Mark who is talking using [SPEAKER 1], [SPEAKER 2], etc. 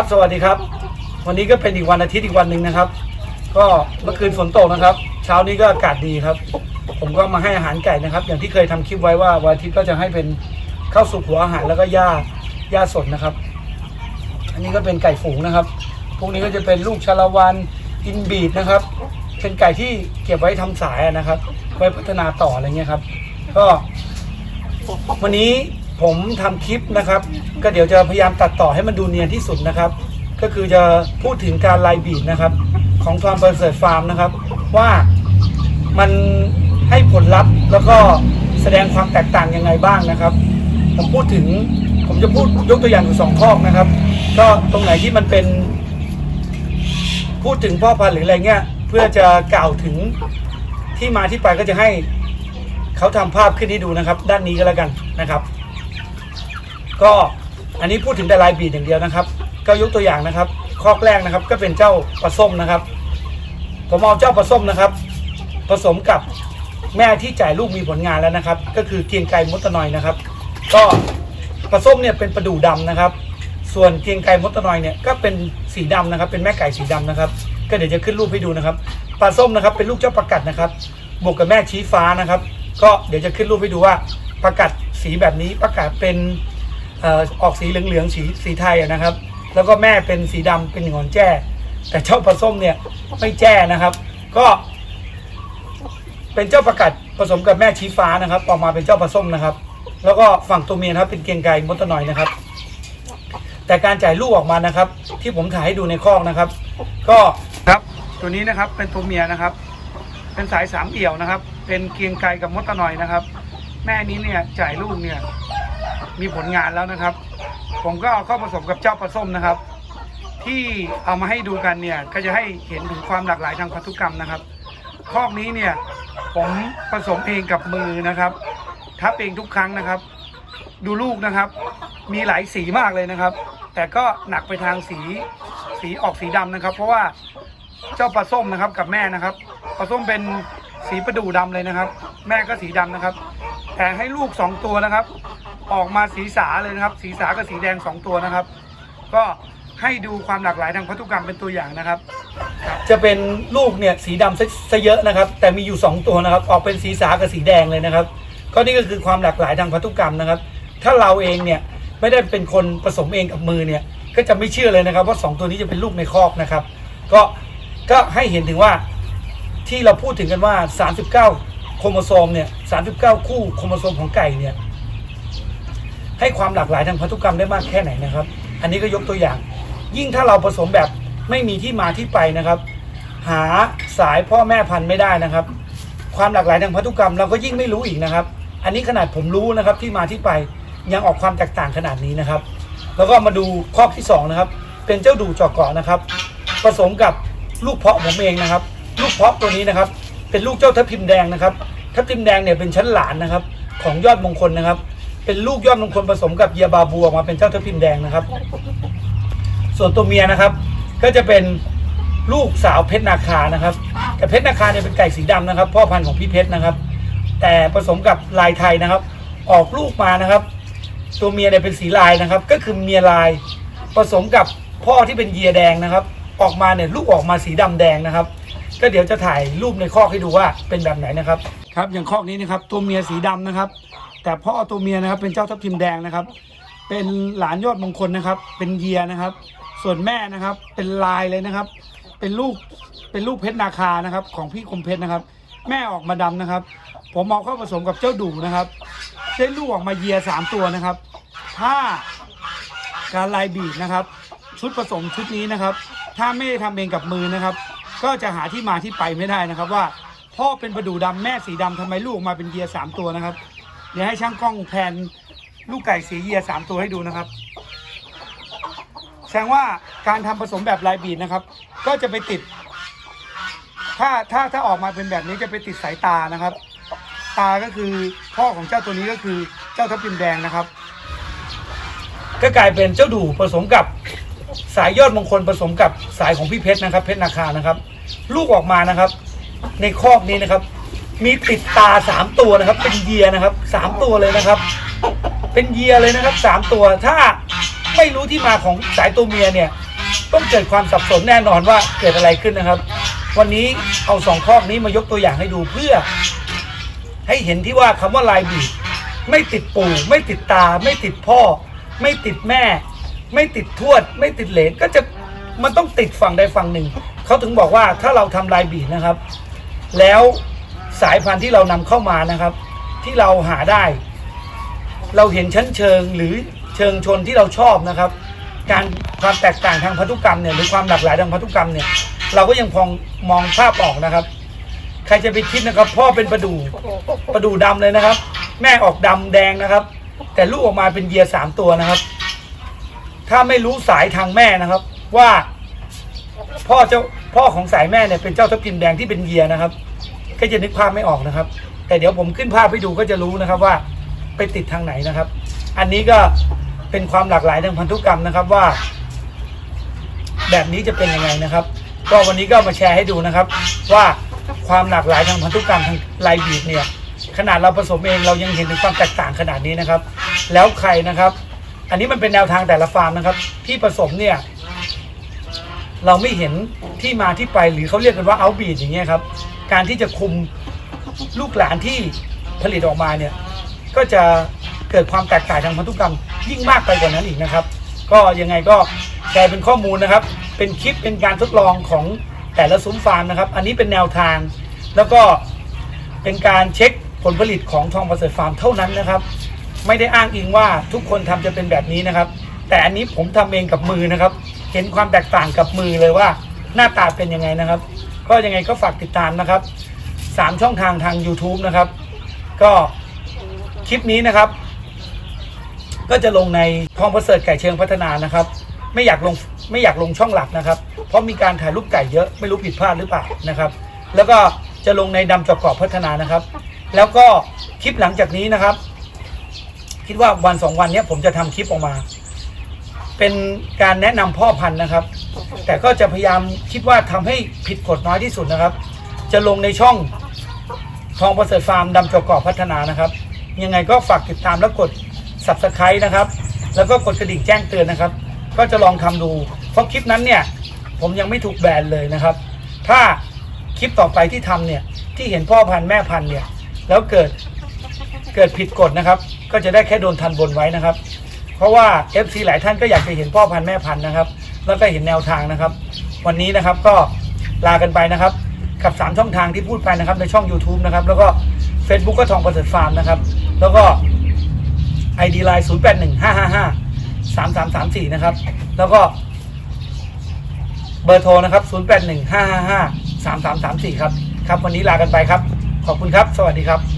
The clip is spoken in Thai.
[SPEAKER 1] ครับสวัสดีครับ วันนี้ก็เป็นอีกวันอาทิตย์อีกวันหนึ่งนะครับ ก็เมื่อคืนฝนตกนะครับ เช้านี้ก็อากาศดีครับ ผมก็มาให้อาหารไก่นะครับ อย่างที่เคยทำคลิปไว้ว่าวันอาทิตย์ก็จะให้เป็นข้าวสุกหัวอาหารแล้วก็หญ้าหญ้าสดนะครับ อันนี้ก็เป็นไก่ฝูงนะครับ พวกนี้ก็จะเป็นลูกชาละวันอินบีดนะครับ เป็นไก่ที่เก็บไว้ทำสายนะครับ ไว้พัฒนาต่ออะไรเงี้ยครับ ก็วันนี้ ผมทำคลิปนะครับ ก็เดี๋ยวจะพยายามตัดต่อให้มันดูเนียนที่สุดนะครับ ก็คือจะพูดถึงการไลน์บีดนะครับ ของฟาร์มประเสริฐฟาร์มนะครับ ว่ามันให้ผลลัพธ์แล้วก็แสดงความแตกต่างยังไงบ้างนะครับ ผมพูดถึงผมจะพูดยกตัวอย่างอยู่สองข้อนะครับ ก็ตรงไหนที่มันเป็น พูดถึงพ่อพันธุ์หรืออะไรเงี้ยเพื่อจะกล่าวถึงที่มาที่ไปก็จะให้เขาทำภาพขึ้นให้ดูนะครับ ด้านนี้ก็แล้วกันนะครับ ก็อันนี้พูดถึงแต่ลายบีดอย่างเดียวนะครับ ก็ยกตัวอย่างนะครับข้อแรกนะครับก็เป็นเจ้าปลาส้มนะครับ ผมเอาเจ้าปลาส้มนะครับ ผสมกับแม่ที่จ่ายลูกมีผลงานแล้วนะครับ ก็คือเกียงไกรมดตะนอยนะครับ ก็ปลาส้มเนี่ยเป็นปลาดูดำนะครับ ส่วนเกียงไกรมดตะนอยเนี่ยก็เป็นสีดำนะครับ เป็นแม่ไก่สีดำนะครับ ก็เดี๋ยวจะขึ้นรูปให้ดูนะครับปลาส้มนะครับเป็นลูกเจ้าประกัดนะครับบวกกับแม่ชี้ฟ้านะครับ ก็เดี๋ยวจะขึ้นรูปให้ดูว่าประกัดสีแบบนี้ประกาศเป็น ออกสีเหลืองๆสีสีไทยนะครับ แล้วก็แม่เป็นสีดำเป็นหงอนแจ้ แต่เจ้าปลาส้มเนี่ยไม่แจ้นะครับ ก็ เป็นเจ้าประกัดผสมกับแม่ชี้ฟ้านะครับ ออกมาเป็นเจ้าปลาส้มนะครับ แล้วก็ฝั่งตัวเมียนะครับเป็นเกียงไกรมดตะนอยนะครับ แต่การจ่ายลูกออกมานะครับ ที่ผมถ่ายให้ดูในคอกนะครับ ก็ครับตัวนี้นะครับเป็นตัวเมียนะครับ เป็นสายสามเอี่ยวนะครับ เป็นเกียงไกรกับมดตะนอยนะครับ แม่นี้เนี่ยจ่ายลูกเนี่ย มีผลงานแล้วนะครับ ผมก็เอาเข้าผสมกับเจ้าปลาส้มนะครับ ที่เอามาให้ดูกันเนี่ยก็จะให้เห็นถึงความหลากหลายทางพันธุกรรมนะครับคอกนี้เนี่ยผมผสมเองกับมือนะครับทับเองทุกครั้งนะครับ ดูลูกนะครับ มีหลายสีมากเลยนะครับ แต่ก็หนักไปทางสีสีออกสีดำนะครับ เพราะว่าเจ้าปลาส้มนะครับกับแม่นะครับปลาส้มเป็นสีประดู่ดำเลยนะครับ แม่ก็สีดำนะครับ แต่ให้ลูกสองตัวนะครับ ออกมาสีสาเลยนะครับ สีสากับสีแดงสองตัวนะครับ ก็ให้ดูความหลากหลายทางพันธุกรรมเป็นตัวอย่างนะครับ จะเป็นลูกเนี่ยสีดำซะซะเยอะนะครับ แต่มีอยู่ 2 ตัวนะครับ ออกเป็นสีสากับสีแดงเลยนะครับ ก็นี่ก็คือความหลากหลายทางพันธุกรรมนะครับ ถ้าเราเองเนี่ยไม่ได้เป็นคนผสมเองกับมือเนี่ยก็จะไม่เชื่อเลยนะครับ ว่า 2 ตัวนี้จะเป็นลูกในคอกนะครับ ก็ก็ให้เห็นถึงว่าที่เราพูดถึงกันว่า 39 โครโมโซมเนี่ย 39 คู่โครโมโซมของไก่เนี่ย ให้ความหลากหลายทางพันธุกรรมได้มากแค่ไหนนะครับ อันนี้ก็ยกตัวอย่าง ยิ่งถ้าเราผสมแบบไม่มีที่มาที่ไปนะครับ หาสายพ่อแม่พันธุ์ไม่ได้นะครับ ความหลากหลายทางพันธุกรรมเราก็ยิ่งไม่รู้อีกนะครับ อันนี้ขนาดผมรู้นะครับที่มาที่ไปยังออกความแตกต่างขนาดนี้นะครับ แล้วก็มาดูข้อที่สองนะครับ เป็นเจ้าดูจอกเกาะนะครับ ผสมกับลูกเพาะผมเองนะครับ ลูกเพาะตัวนี้นะครับ เป็นลูกเจ้าทับทิมแดงนะครับทับทิมแดงเนี่ยเป็นชั้นหลานนะครับ ของยอดมงคลนะครับ เป็นลูกยอดมงคลผสมกับเยียบาบัวมาเป็นเจ้าทับทิมแดงนะครับ ส่วนตัวเมียนะครับ ก็จะเป็นลูกสาวเพชรนาคานะครับ แต่เพชรนาคาเนี่ยเป็นไก่สีดำนะครับ พ่อพันธุ์ของพี่เพชรนะครับ แต่ผสมกับลายไทยนะครับ ออกลูกมานะครับ ตัวเมียเนี่ยเป็นสีลายนะครับ ก็คือเมียลายผสมกับพ่อที่เป็นเยียแดงนะครับ ออกมาเนี่ยลูกออกมาสีดำแดงนะครับ ก็เดี๋ยวจะถ่ายรูปในคอกให้ดูว่าเป็นแบบไหนนะครับ ครับอย่างคอกนี้นะครับ ตัวเมียสีดำนะครับ แต่พ่อตัวเมียนะครับ เป็นเจ้าทับทิมแดงนะครับ เป็นหลานยอดมงคลนะครับ เป็นเยียนะครับ ส่วนแม่นะครับ เป็นลายเลยนะครับ เป็นลูกเป็นลูกเพชรนาคานะครับ ของพี่คมเพชรนะครับ แม่ออกมาดำนะครับ ผมเอาเข้าผสมกับเจ้าดูนะครับได้ลูกออกมาเยียสามตัวนะครับถ้าการลายบีดนะครับ ชุดผสมชุดนี้นะครับ ถ้าไม่ได้ทำเองกับมือนะครับ ก็จะหาที่มาที่ไปไม่ได้นะครับว่าพ่อเป็นประดูดำแม่สีดำทำไมลูกออกมาเป็นเยียสามตัวนะครับ เดี๋ยวให้ช่างกล้องแพนลูกไก่สีเยียสามตัวให้ดูนะครับ แสดงว่าการทำผสมแบบลายบีดนะครับ ก็จะไปติด ถ้าถ้าถ้าออกมาเป็นแบบนี้จะไปติดสายตานะครับ ตาก็คือพ่อของเจ้าตัวนี้ก็คือเจ้าทับทิมแดงนะครับ ก็กลายเป็นเจ้าดูผสมกับสายยอดมงคลผสมกับสายของพี่เพชรนะครับ เพชรนาคานะครับ ลูกออกมานะครับ ในคอกนี้นะครับ มีติดตาสามตัวนะครับ เป็นเยียนะครับสามตัวเลยนะครับ เป็นเยียเลยนะครับสามตัว ถ้าไม่รู้ที่มาของสายตัวเมียเนี่ย ต้องเกิดความสับสนแน่นอนว่าเกิดอะไรขึ้นนะครับ วันนี้เอาสองข้อนี้มายกตัวอย่างให้ดูเพื่อ ให้เห็นที่ว่าคำว่าลายบีบไม่ติดปู่ไม่ติดตา ไม่ติดพ่อ ไม่ติดแม่ ไม่ติดทวด ไม่ติดเหลนก็จะมันต้องติดฝั่งใดฝั่งหนึ่ง เขาถึงบอกว่าถ้าเราทำลายบีบนะครับ แล้ว สายพันธุ์ที่เรานำเข้ามานะครับ ที่เราหาได้ เราเห็นชั้นเชิงหรือเชิงชนที่เราชอบนะครับ การความแตกต่างทางพันธุกรรมเนี่ยหรือความหลากหลายทางพันธุกรรมเนี่ย เราก็ยังพองมองภาพออกนะครับ ใครจะไปคิดนะครับ พ่อเป็นประดูประดูดำเลยนะครับ แม่ออกดำแดงนะครับ แต่ลูกออกมาเป็นเยียร์สามตัวนะครับ ถ้าไม่รู้สายทางแม่นะครับ ว่าพ่อเจ้าพ่อของสายแม่เนี่ยเป็นเจ้าทับทิมแดงที่เป็นเยียร์นะครับ ก็จะนึกภาพไม่ออกนะครับ แต่เดี๋ยวผมขึ้นภาพให้ดูก็จะรู้นะครับว่าไปติดทางไหนนะครับ อันนี้ก็เป็นความหลากหลายทางพันธุกรรมนะครับว่า แบบนี้จะเป็นยังไงนะครับ ก็วันนี้ก็มาแชร์ให้ดูนะครับ ว่าความหลากหลายทางพันธุกรรมทางลายบีดเนี่ยขนาดเราผสมเองเรายังเห็นถึงความแตกต่างขนาดนี้นะครับ แล้วใครนะครับ อันนี้มันเป็นแนวทางแต่ละฟาร์มนะครับ ที่ผสมเนี่ย เราไม่เห็นที่มาที่ไปหรือเขาเรียกกันว่าเอาบีดอย่างเงี้ยครับ การที่จะคุมลูกหลานที่ผลิตออกมาเนี่ยก็จะเกิดความแตกต่างทางพันธุกรรมยิ่งมากไปกว่านั้นอีกนะครับ ก็ยังไงก็แชร์เป็นข้อมูลนะครับ เป็นคลิปเป็นการทดลองของแต่ละซุ้มฟาร์มนะครับ อันนี้เป็นแนวทาง แล้วก็เป็นการเช็คผลผลิตของทองประเสริฐฟาร์มเท่านั้นนะครับ ไม่ได้อ้างอิงว่าทุกคนทำจะเป็นแบบนี้นะครับ แต่อันนี้ผมทำเองกับมือนะครับ เห็นความแตกต่างกับมือเลยว่าหน้าตาเป็นยังไงนะครับ ก็ยังไงก็ฝากติดตามนะครับสามช่องทางทาง YouTube นะครับ ก็คลิปนี้นะครับ ก็จะลงในทองประเสริฐไก่เชิงพัฒนานะครับ ไม่อยากลงไม่อยากลงช่องหลักนะครับ เพราะมีการถ่ายรูปไก่เยอะไม่รู้ผิดพลาดหรือเปล่านะครับ แล้วก็จะลงในดำจอกกรอบพัฒนานะครับ แล้วก็คลิปหลังจากนี้นะครับ คิดว่าวันสองวันนี้ผมจะทำคลิปออกมา เป็นการแนะนำพ่อพันธุ์นะครับ แต่ก็จะพยายามคิดว่าทำให้ผิดกฎน้อยที่สุดนะครับ จะลงในช่องทองประเสริฐฟาร์มดำจอกกรอบพัฒนานะครับ ยังไงก็ฝากติดตามแล้วกด subscribe นะครับ แล้วก็กดกระดิ่งแจ้งเตือนนะครับ ก็จะลองทำดู เพราะคลิปนั้นเนี่ยผมยังไม่ถูกแบนเลยนะครับ ถ้าคลิปต่อไปที่ทำเนี่ยที่เห็นพ่อพันธุ์แม่พันธุ์เนี่ยแล้วเกิดเกิดผิดกฎนะครับ ก็จะได้แค่โดนทันบนไว้นะครับ เพราะว่า FC หลายท่านก็อยากจะเห็นพ่อพันธุ์แม่พันธุ์นะครับ แล้วก็เห็นแนวทางนะครับ วันนี้นะครับก็ลากันไปนะครับ กับ 3 ช่องทางที่พูดไปนะครับ ในช่อง YouTube นะครับ แล้วก็ Facebook ก็ทองประเสริฐฟาร์มนะครับ แล้วก็ ID Line 0 8 1 5 5 5 3 3 3 4 นะครับ แล้วก็เบอร์โทรนะครับ 0 8 1 5 5 5 3 3 3 4 ครับ ครับ วันนี้ลากันไปครับ ขอบคุณครับ สวัสดีครับ